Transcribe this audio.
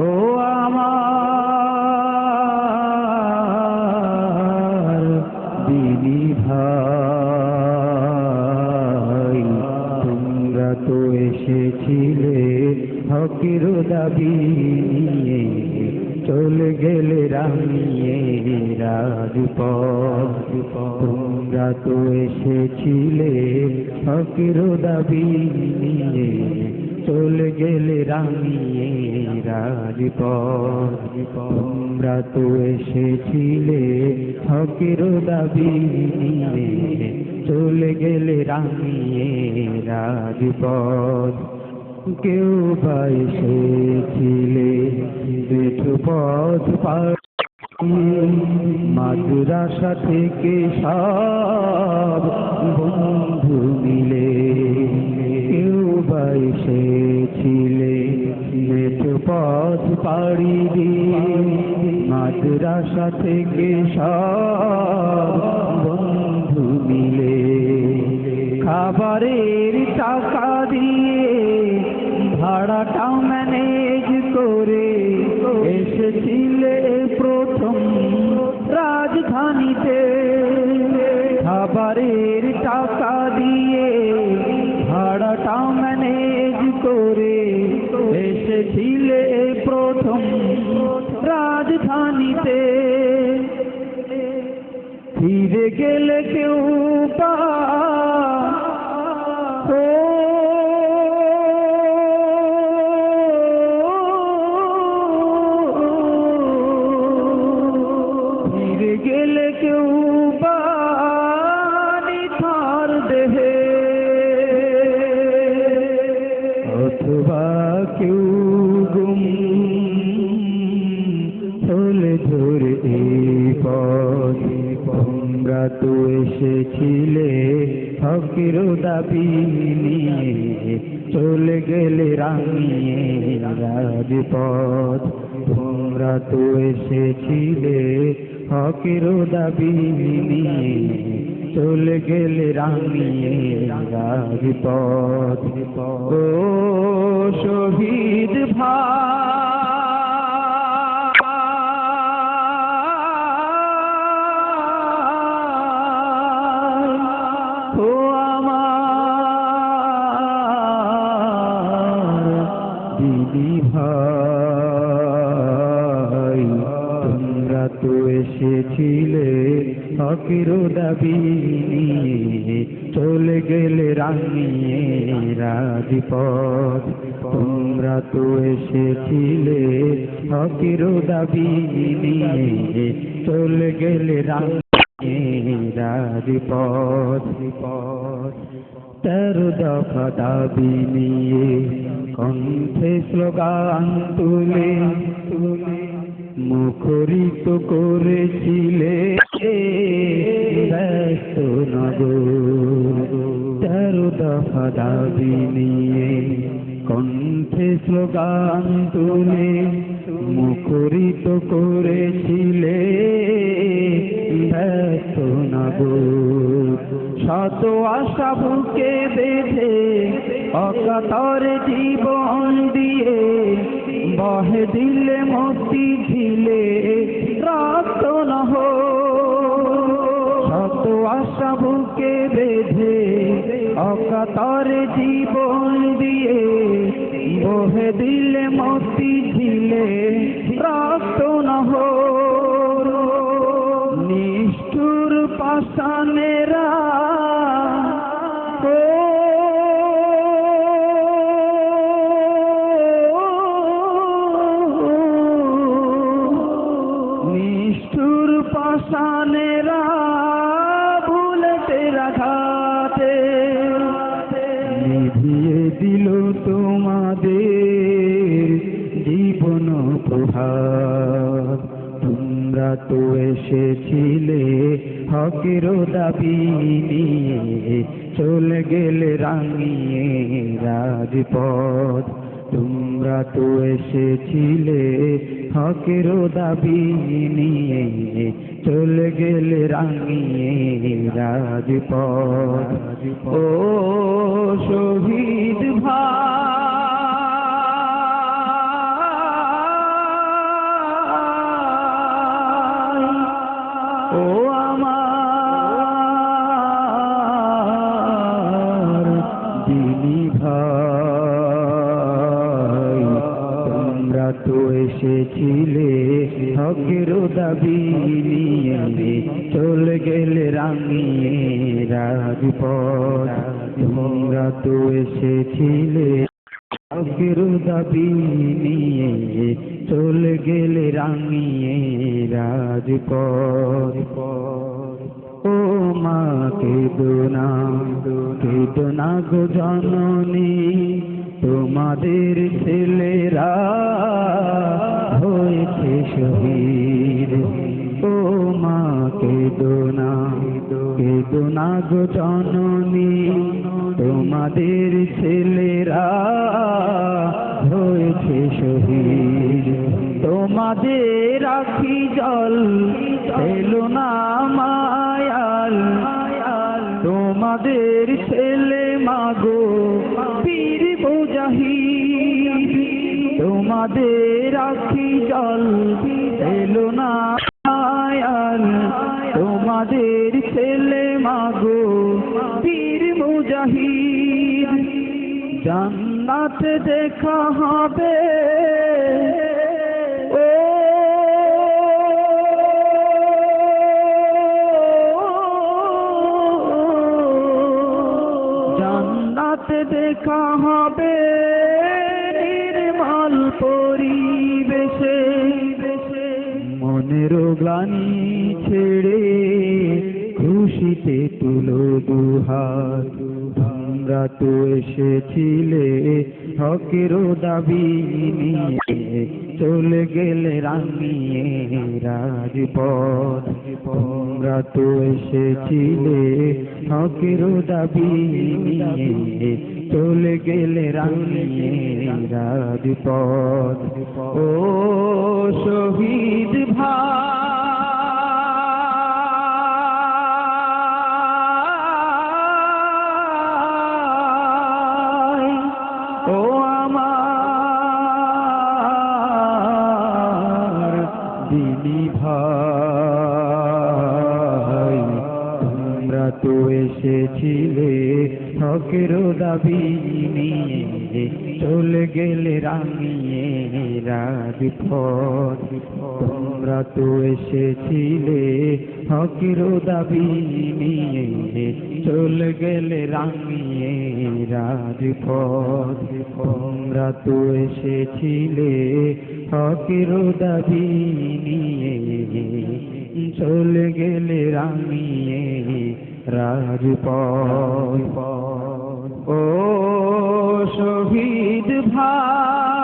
ও আমার দিদি ভাই, তোমরা তো এসেছিলে হকির দাবি নিয়ে, চলে গেলে রামিয়ে রাজপথ। তোমরা তো এসেছিলে হকির দাবি নিয়ে চলে গেলে রামিয়ে রাজপথ। তোমরা তো এসেছিলে হকির দাবি নিয়ে। চলে গেলে রামিয়ে রাজপথ। কেউ বা এসেছিলে পথ পাড়ি মাদ্রাসা থেকে সব বন্ধু মিলে। কেউ বা এসেছিলে বেঠু পথ পাড়ি দিয়ে মাদ্রাসা থেকে সব বন্ধু মিলে খাবারের টাকা দিয়ে ভাড়াটাও ম্যানেজ করে এসেছিলে প্রথম রাজধানীতে। খাবারের টাকা দিয়ে ভাড়াটাও ম্যানেজ করে ফিরে গেলে কেউ পা ফিরে গেলে কেউ তার দেহে। অথবা কেউ এসেছিলে হকির দাবি নিয়ে চলে গেলে রামিয়ে রাজপথ। তোমরা তো এসেছিলে হকির দাবি নিয়ে চলে গেলে রামিয়ে রাজপথ। ও শহীদ ভাই এসেছিলে হকির দাবি নিয়ে, চলে গেলে রামিয়ে রাজপথ তোমরা তো এসেছিলে হকির দাবি নিয়ে, চলে গেলে রামিয়ে রাজপথ তেরো দফা দাবি নিয়ে কণ্ঠে স্লোগান তুলে তুলে মুখরিত করেছিলে ব্যস্ত নগর। তেরো দফা দাবি নিয়ে কণ্ঠে স্লোগান তুলে মুখরিত করেছিলে ব্যস্ত নগর। শত আশা বুকে বেঁধে অকাতর জীবন দিয়ে বহে দিলে মতি ঝিলে রক্ত নহ। শত আশা বুকে বেঁধে অকাতর জীবন দিয়ে বহে দিলে মতি ঝিলে রক্ত নহ। নিষ্ঠুর পাশানেরা তোমাদের জীবন প্রভাত তোমরা তো এসেছিলে হকের দাবি নিয়ে, চলে গেলে রাঙিয়ে রাজপথ। তোমরা তো এসেছিলে হকের দাবি নিয়ে, চলে গেলে রাঙিয়ে রাজপথ। ও শহীদ ভাই ও আমার দিনী ভাই তো এসেছিলে হকের দাবি নিয়ে, চলে গেলে রাঙিয়ে রাজপথ। তোমরা তো এসেছিলে হকের দাবি নিয়ে চলে গেলে রাঙিয়ে রাজপথ। ও মা কেদো না কেদো না গো জননী, তোমাদের ছেলেরা হয়েছে শহীদ। ও মা কেদো না গো জননী? তোমাদের ছেলেরা হয়েছে শহীদ। তোমাদের রাখি জল, এলো না মায়াল। তোমাদের ছেলে মাগো, পীর বোজাহি তোমাদের রাখি জল, এলো না তোমাদের ছেলে মাগো পীর মুজাহিদ। জান্নাত দেখা হবে। ও জান্নাত দেখা হবে। নির্মল পরিবেশে গ্লানি ছেড়ে খুশিতে তুলো দুহাত। তোমরা তো এসেছিলে হকের দাবি নিয়ে, চলে গেলে রাঙিয়ে রাজপথ। তোমরা তো এসেছিলে হকের দাবি নিয়ে, চলে গেলে রাঙিয়ে রাজপথ। দিনী ভাই তোমরা তো এসেছিলে হকের দাবি নিয়ে চলে গেলে রাঙিয়ে রাজপথ। তোমরা তো এসেছিলে হকের দাবি নিয়ে, চলে গেলে রাঙিয়ে রাজপথ। তোমরা তো এসেছিলে হকের দাবি নিয়ে, চলে গেলে রাঙিয়ে রাজপথ। ও শহীদ ভাই